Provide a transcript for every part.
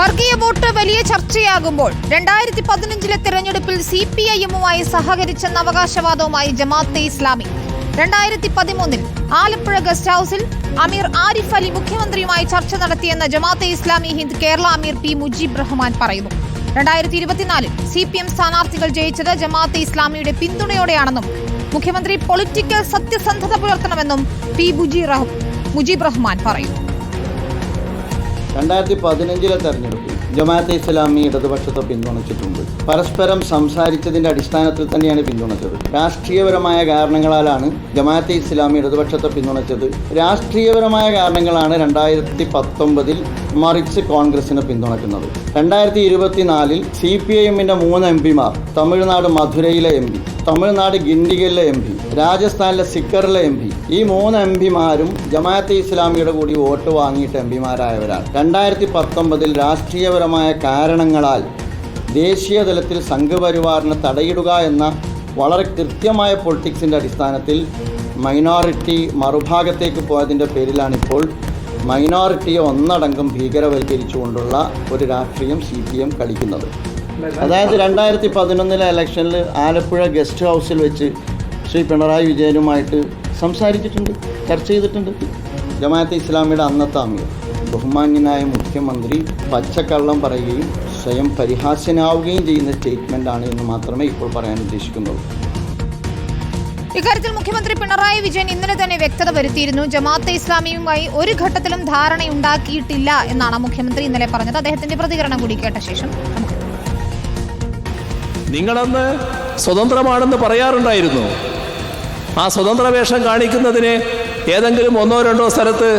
വർഗീയ വോട്ട് വലിയ ചർച്ചയാകുമ്പോൾ രണ്ടായിരത്തി പതിനഞ്ചിലെ തെരഞ്ഞെടുപ്പിൽ സി പി ഐ എമ്മുമായി സഹകരിച്ചെന്ന അവകാശവാദവുമായി ജമാഅത്തെ ഇസ്ലാമി. രണ്ടായിരത്തി പതിമൂന്നിൽ ആലപ്പുഴ ഗസ്റ്റ് ഹൌസിൽ അമീർ ആരിഫ് അലി മുഖ്യമന്ത്രിയുമായി ചർച്ച നടത്തിയെന്ന് ജമാഅത്തെ ഇസ്ലാമി ഹിന്ദ് കേരള അമീർ പി മുജീബ് റഹ്മാൻ പറയുന്നു. രണ്ടായിരത്തി ഇരുപത്തിനാലിൽ സി പി എം സ്ഥാനാർത്ഥികൾ ജയിച്ചത് ജമാഅത്തെ ഇസ്ലാമിയുടെ പിന്തുണയോടെയാണെന്നും മുഖ്യമന്ത്രി പൊളിറ്റിക്കൽ സത്യസന്ധത പുലർത്തണമെന്നും പി മുജീബ് റഹ്- മുജീബ് റഹ്മാൻ പറയുന്നു. രണ്ടായിരത്തി പതിനഞ്ചിലെ തെരഞ്ഞെടുപ്പിൽ ജമാഅത്തെ ഇസ്ലാമി ഇടതുപക്ഷത്തെ പിന്തുണച്ചിട്ടുണ്ട്. പരസ്പരം സംസാരിച്ചതിന്റെ അടിസ്ഥാനത്തിൽ തന്നെയാണ് പിന്തുണച്ചത്. രാഷ്ട്രീയപരമായ കാരണങ്ങളാലാണ് ജമാഅത്തെ ഇസ്ലാമി ഇടതുപക്ഷത്തെ പിന്തുണച്ചത്. രാഷ്ട്രീയപരമായ കാരണങ്ങളാണ് രണ്ടായിരത്തി പത്തൊമ്പതിൽ മറിച്ച് കോൺഗ്രസിനെ പിന്തുണയ്ക്കുന്നത് രണ്ടായിരത്തി ഇരുപത്തിനാലിൽ സി പി ഐ എമ്മിന്റെ മൂന്ന് എം പിമാർ തമിഴ്നാട് മധുരയിലെ എം പി തമിഴ്നാട് ഗിണ്ടിഗലിലെ എം പി രാജസ്ഥാനിലെ സിക്കറിലെ എം പി. ഈ മൂന്ന് എം പിമാരും ജമാഅത്തെ ഇസ്ലാമിയുടെ കൂടി വോട്ട് വാങ്ങിയിട്ട് എം പിമാരായവരാണ്. രണ്ടായിരത്തി പത്തൊമ്പതിൽ രാഷ്ട്രീയപരമായ കാരണങ്ങളാൽ ദേശീയ തലത്തിൽ സംഘപരിവാറിനെ തടയിടുക എന്ന വളരെ കൃത്യമായ പൊളിറ്റിക്സിന്റെ അടിസ്ഥാനത്തിൽ മൈനോറിറ്റി മറുഭാഗത്തേക്ക് പോയതിന്റെ പേരിലാണിപ്പോൾ മൈനോറിറ്റിയെ ഒന്നടങ്കം ഭീകരവൽക്കരിച്ചുകൊണ്ടുള്ള ഒരു രാഷ്ട്രീയം സി പി എം കളിക്കുന്നത്. അതായത് രണ്ടായിരത്തി പതിനൊന്നിലെ ഇലക്ഷനിൽ ആലപ്പുഴ ഗസ്റ്റ് ഹൗസിൽ വെച്ച് ശ്രീ പിണറായി വിജയനുമായിട്ട് സംസാരിച്ചിട്ടുണ്ട് ചർച്ച ചെയ്തിട്ടുണ്ട്. ജമാഅത്തെ ഇസ്ലാമിയുടെ അന്നത്തെ അമീർ ബഹുമാന്യനായ മുഖ്യമന്ത്രി പച്ചക്കള്ളം പറയുകയും സ്വയം പരിഹാസ്യനാവുകയും ചെയ്യുന്ന സ്റ്റേറ്റ്മെന്റാണ് എന്ന് മാത്രമേ ഇപ്പോൾ പറയാൻ ഉദ്ദേശിക്കുന്നുള്ളൂ. ഇക്കാര്യത്തിൽ മുഖ്യമന്ത്രി പിണറായി വിജയൻ ഇന്നലെ തന്നെ വ്യക്തത വരുത്തിയിരുന്നു. ജമാഅത്തെ ഇസ്ലാമിയുമായി ഒരു ഘട്ടത്തിലും ധാരണയുണ്ടാക്കിയിട്ടില്ല എന്നാണ് മുഖ്യമന്ത്രി ഇന്നലെ പറഞ്ഞത്. അദ്ദേഹത്തിന്റെ പ്രതികരണം കൂടി കേട്ട ശേഷം നിങ്ങളന്ന് സ്വതന്ത്രമാണെന്ന് പറയാറുണ്ടായിരുന്നു. ആ സ്വതന്ത്ര വേഷം കാണിക്കുന്നതിന് ഏതെങ്കിലും ഒന്നോ രണ്ടോ സ്ഥലത്ത്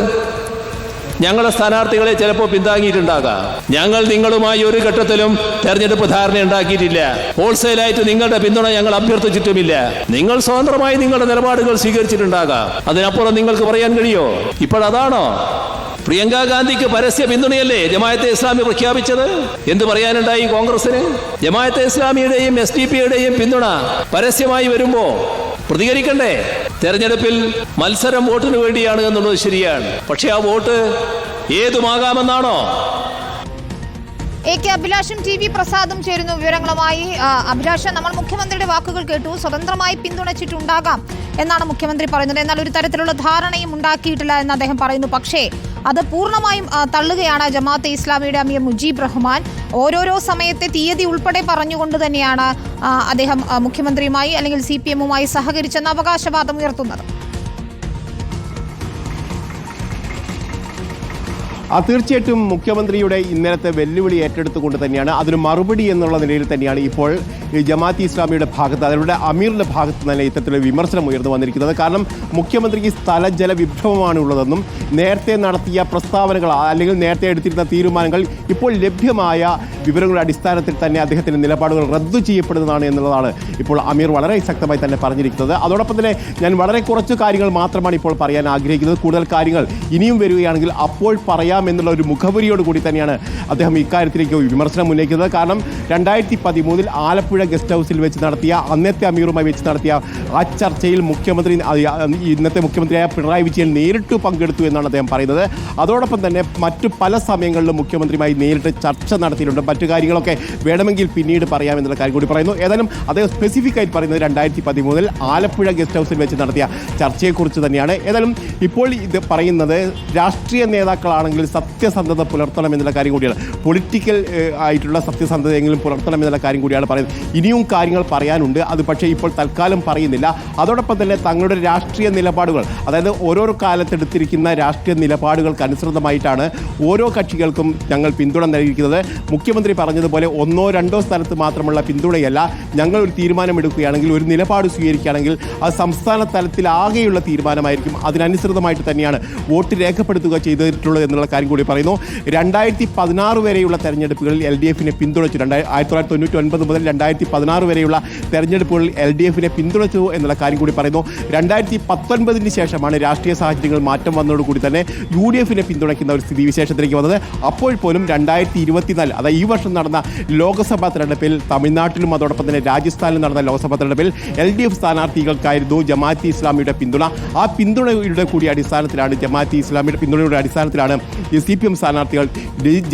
ഞങ്ങളുടെ സ്ഥാനാർത്ഥികളെ ചിലപ്പോൾ പിന്താങ്ങിയിട്ടുണ്ടാകാം. ഞങ്ങൾ നിങ്ങളുമായി ഒരു ഘട്ടത്തിലും തെരഞ്ഞെടുപ്പ് ധാരണ ഉണ്ടാക്കിയിട്ടില്ല. ഹോൾസെയിലായിട്ട് നിങ്ങളുടെ പിന്തുണ ഞങ്ങൾ അഭ്യർത്ഥിച്ചിട്ടുമില്ല. നിങ്ങൾ സ്വതന്ത്രമായി നിങ്ങളുടെ നിലപാടുകൾ സ്വീകരിച്ചിട്ടുണ്ടാകാം. അതിനപ്പുറം നിങ്ങൾക്ക് പറയാൻ കഴിയോ? ഇപ്പോഴതാണോ? പ്രിയങ്ക ഗാന്ധിക്ക് പരസ്യ പിന്തുണയല്ലേ ജമായത്തെ ഇസ്ലാമി പ്രഖ്യാപിച്ചത്? എന്ത് പറയാനുണ്ടായി കോൺഗ്രസിന്? ജമായത്തെ ഇസ്ലാമിയുടെയും എസ് ഡി പിയുടെയും പിന്തുണ പരസ്യമായി വരുമ്പോ പ്രതികരിക്കണ്ടേ? തെരഞ്ഞെടുപ്പിൽ മത്സരം വോട്ടിന് വേണ്ടിയാണ് എന്നുള്ളത് ശരിയാണ്. പക്ഷെ ആ വോട്ട് ഏതുമാകാമെന്നാണോ? എ കെ അഭിലാഷും ടി വി പ്രസാദും ചേരുന്നു വിവരങ്ങളുമായി. അഭിലാഷ നമ്മൾ മുഖ്യമന്ത്രിയുടെ വാക്കുകൾ കേട്ടു. സ്വതന്ത്രമായി പിന്തുണച്ചിട്ടുണ്ടാകാം എന്നാണ് മുഖ്യമന്ത്രി പറയുന്നത്. എന്നാൽ ഒരു തരത്തിലുള്ള ധാരണയും ഉണ്ടാക്കിയിട്ടില്ല എന്ന് അദ്ദേഹം പറയുന്നു. പക്ഷേ അത് പൂർണമായും തള്ളുകയാണ് ജമാഅത്തെ ഇസ്ലാമിയുടെ അമീർ മുജീബ് റഹ്മാൻ. ഓരോരോ സമയത്തെ തീയതി ഉൾപ്പെടെ പറഞ്ഞുകൊണ്ട് തന്നെയാണ് അദ്ദേഹം മുഖ്യമന്ത്രിയുമായി അല്ലെങ്കിൽ സി പി എമ്മുമായി സഹകരിച്ചെന്ന അവകാശവാദം ഉയർത്തുന്നത്. തീർച്ചയായിട്ടും മുഖ്യമന്ത്രിയുടെ ഇന്നലത്തെ വെല്ലുവിളി ഏറ്റെടുത്തുകൊണ്ട് തന്നെയാണ്. അതിന് മറുപടി എന്നുള്ള നിലയിൽ തന്നെയാണ് ഇപ്പോൾ ജമാഅത്ത് ഇസ്ലാമിയുടെ ഭാഗത്ത് അവരുടെ അമീറിന്റെ ഭാഗത്ത് തന്നെ ഇത്തരത്തിലൊരു വിമർശനം ഉയർന്നു വന്നിരിക്കുന്നത്. കാരണം മുഖ്യമന്ത്രിക്ക് സ്ഥലജല വിഭവമാണ് ഉള്ളതെന്നും നേരത്തെ നടത്തിയ പ്രസ്താവനകൾ അല്ലെങ്കിൽ നേരത്തെ എടുത്തിരുന്ന തീരുമാനങ്ങൾ ഇപ്പോൾ ലഭ്യമായ വിവരങ്ങളുടെ അടിസ്ഥാനത്തിൽ തന്നെ അദ്ദേഹത്തിന്റെ നിലപാടുകൾ റദ്ദു ചെയ്യപ്പെടുന്നതാണ് എന്നുള്ളതാണ് ഇപ്പോൾ അമീർ വളരെ ശക്തമായി തന്നെ പറഞ്ഞിരിക്കുന്നത്. അതോടൊപ്പം തന്നെ ഞാൻ വളരെ കുറച്ച് കാര്യങ്ങൾ മാത്രമാണ് ഇപ്പോൾ പറയാൻ ആഗ്രഹിക്കുന്നത്. കൂടുതൽ കാര്യങ്ങൾ ഇനിയും വരികയാണെങ്കിൽ അപ്പോൾ പറയാം എന്നുള്ള ഒരു മുഖപുരിയോട് കൂടി തന്നെയാണ് അദ്ദേഹം ഇക്കാര്യത്തിലേക്ക് വിമർശനം ഉന്നയിക്കുന്നത്. കാരണം രണ്ടായിരത്തി പതിമൂന്നിൽ ആലപ്പുഴ ഗസ്റ്റ് ഹൗസിൽ വെച്ച് നടത്തിയ അന്നത്തെ അമീറുമായി വെച്ച് നടത്തിയ ആ ചർച്ചയിൽ മുഖ്യമന്ത്രി ഇന്നത്തെ മുഖ്യമന്ത്രിയായ പിണറായി വിജയൻ നേരിട്ട് പങ്കെടുത്തു എന്നാണ് അദ്ദേഹം പറയുന്നത്. അതോടൊപ്പം തന്നെ മറ്റു പല സമയങ്ങളിലും മുഖ്യമന്ത്രിയുമായി നേരിട്ട് ചർച്ച നടത്തിയിട്ടുണ്ട്. മറ്റു കാര്യങ്ങളൊക്കെ വേണമെങ്കിൽ പിന്നീട് പറയാം എന്നുള്ള കാര്യം കൂടി പറയുന്നു. ഏതായാലും അദ്ദേഹം സ്പെസിഫിക് ആയിട്ട് പറയുന്നത് രണ്ടായിരത്തി പതിമൂന്നിൽ ആലപ്പുഴ ഗസ്റ്റ് ഹൗസിൽ വെച്ച് നടത്തിയ ചർച്ചയെക്കുറിച്ച് തന്നെയാണ്. ഏതായാലും ഇപ്പോൾ ഇത് പറയുന്നത് രാഷ്ട്രീയ നേതാക്കളാണെങ്കിൽ സത്യസന്ധത പുലർത്തണം എന്നുള്ള കാര്യം കൂടിയാണ്. പൊളിറ്റിക്കൽ ആയിട്ടുള്ള സത്യസന്ധതയെങ്കിലും പുലർത്തണം എന്നുള്ള കാര്യം കൂടിയാണ് പറയുന്നത്. ഇനിയും കാര്യങ്ങൾ പറയാനുണ്ട്. അത് പക്ഷേ ഇപ്പോൾ തൽക്കാലം പറയുന്നില്ല. അതോടൊപ്പം തന്നെ തങ്ങളുടെ രാഷ്ട്രീയ നിലപാടുകൾ അതായത് ഓരോ കാലത്തെടുത്തിരിക്കുന്ന രാഷ്ട്രീയ നിലപാടുകൾക്ക് അനുസൃതമായിട്ടാണ് ഓരോ കക്ഷികൾക്കും ഞങ്ങൾ പിന്തുണ നൽകിയിരിക്കുന്നത്. മുഖ്യമന്ത്രി പറഞ്ഞതുപോലെ ഒന്നോ രണ്ടോ സ്ഥലത്ത് മാത്രമുള്ള പിന്തുണയല്ല ഞങ്ങൾ ഒരു തീരുമാനമെടുക്കുകയാണെങ്കിൽ ഒരു നിലപാട് സ്വീകരിക്കുകയാണെങ്കിൽ അത് സംസ്ഥാന തലത്തിലാകെയുള്ള തീരുമാനമായിരിക്കും. അതിനനുസൃതമായിട്ട് തന്നെയാണ് വോട്ട് രേഖപ്പെടുത്തുക ചെയ്തിട്ടുള്ളത് എന്നുള്ള കാര്യം കൂടി പറയുന്നു. രണ്ടായിരത്തി പതിനാറ് വരെയുള്ള തെരഞ്ഞെടുപ്പുകളിൽ എൽ ഡി എഫിനെ പിന്തുണച്ചു. രണ്ടായിരത്തി ആയിരത്തി തൊള്ളായിരത്തി തൊണ്ണൂറ്റി ഒൻപത് മുതൽ രണ്ടായിരത്തി പതിനാറ് വരെയുള്ള തെരഞ്ഞെടുപ്പുകളിൽ എൽ ഡി എഫിനെ പിന്തുണച്ചു എന്നുള്ള കാര്യം കൂടി പറയുന്നു. രണ്ടായിരത്തി പത്തൊൻപതിന് ശേഷമാണ് രാഷ്ട്രീയ സാഹചര്യങ്ങൾ മാറ്റം വന്നതോടുകൂടി തന്നെ യു ഡി എഫിനെ പിന്തുണയ്ക്കുന്ന ഒരു സ്ഥിതിവിശേഷത്തിലേക്ക് വന്നത്. അപ്പോൾ പോലും രണ്ടായിരത്തി ഇരുപത്തിനാല് അതായത് ഈ വർഷം നടന്ന ലോക്സഭാ തെരഞ്ഞെടുപ്പിൽ തമിഴ്നാട്ടിലും അതോടൊപ്പം തന്നെ രാജസ്ഥാനിലും നടന്ന ലോക്സഭാ തെരഞ്ഞെടുപ്പിൽ എൽ ഡി എഫ് സ്ഥാനാർത്ഥികൾക്കായിരുന്നു ജമാഅത്തി ഇസ്ലാമിയുടെ പിന്തുണ. ആ പിന്തുണയുടെ കൂടി അടിസ്ഥാനത്തിലാണ് ജമാഅത്തി ഇസ്ലാമിയുടെ പിന്തുണയുടെ അടിസ്ഥാനത്തിലാണ് സി പി എം സ്ഥാനാർത്ഥികൾ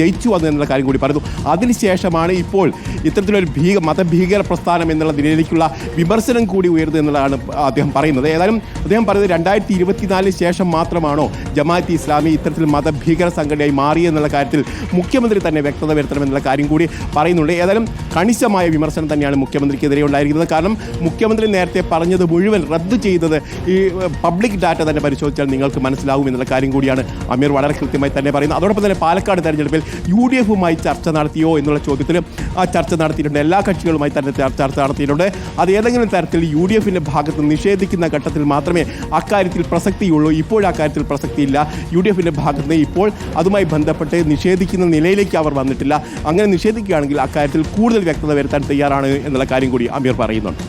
ജയിച്ചു വന്നു എന്നുള്ള കാര്യം കൂടി പറയുന്നു. അതിനുശേഷമാണ് ഇപ്പോൾ ഇത്തരത്തിലൊരു ഭീക മതഭീകര പ്രസ്ഥാനം എന്നുള്ള നിലയിലേക്കുള്ള വിമർശനം കൂടി ഉയർന്നു എന്നുള്ളതാണ് അദ്ദേഹം പറയുന്നത്. ഏതായാലും അദ്ദേഹം പറയുന്നത് രണ്ടായിരത്തി ഇരുപത്തിനാലിന് ശേഷം മാത്രമാണോ ജമാഅത്ത് ഇസ്ലാമി ഇത്തരത്തിൽ മതഭീകര സംഘടനയായി മാറി എന്നുള്ള കാര്യത്തിൽ മുഖ്യമന്ത്രി തന്നെ വ്യക്തത വരുത്തണമെന്നുള്ള കാര്യം കൂടി പറയുന്നുണ്ട്. ഏതായാലും കണിശമായ വിമർശനം തന്നെയാണ് മുഖ്യമന്ത്രിക്കെതിരെ ഉണ്ടായിരിക്കുന്നത്. കാരണം മുഖ്യമന്ത്രി നേരത്തെ പറഞ്ഞത് മുഴുവൻ റദ്ദു ചെയ്തത് ഈ പബ്ലിക് ഡാറ്റ തന്നെ പരിശോധിച്ചാൽ നിങ്ങൾക്ക് മനസ്സിലാവും എന്നുള്ള കാര്യം കൂടിയാണ്. അമീർ വളരെ കൃത്യമായി തന്നെ പറയുന്നത് അതോടൊപ്പം തന്നെ പാലക്കാട് തെരഞ്ഞെടുപ്പിൽ യു ഡി എഫുമായി ചർച്ച നടത്തിയോ എന്നുള്ള ചോദ്യത്തിന് ആ ചർച്ച നടത്തിയിട്ടുണ്ട്. എല്ലാ കക്ഷികളുമായി തന്നെ ചർച്ച നടത്തിയിട്ടുണ്ട്. അത് ഏതെങ്കിലും തരത്തിൽ യു ഡി എഫിന്റെ ഭാഗത്ത് നിഷേധിക്കുന്ന ഘട്ടത്തിൽ മാത്രമേ അക്കാര്യത്തിൽ പ്രസക്തിയുള്ളൂ. ഇപ്പോൾ അക്കാര്യത്തിൽ പ്രസക്തിയില്ല. യു ഡി എഫിന്റെ ഭാഗത്ത് ഇപ്പോൾ അതുമായി ബന്ധപ്പെട്ട് നിഷേധിക്കുന്ന നിലയിലേക്ക് അവർ വന്നിട്ടില്ല. അങ്ങനെ നിഷേധിക്കുകയാണെങ്കിൽ അക്കാര്യത്തിൽ കൂടുതൽ വ്യക്തത വരുത്താൻ തയ്യാറാണ് എന്നുള്ള കാര്യം കൂടി അമീർ പറയുന്നുണ്ട്.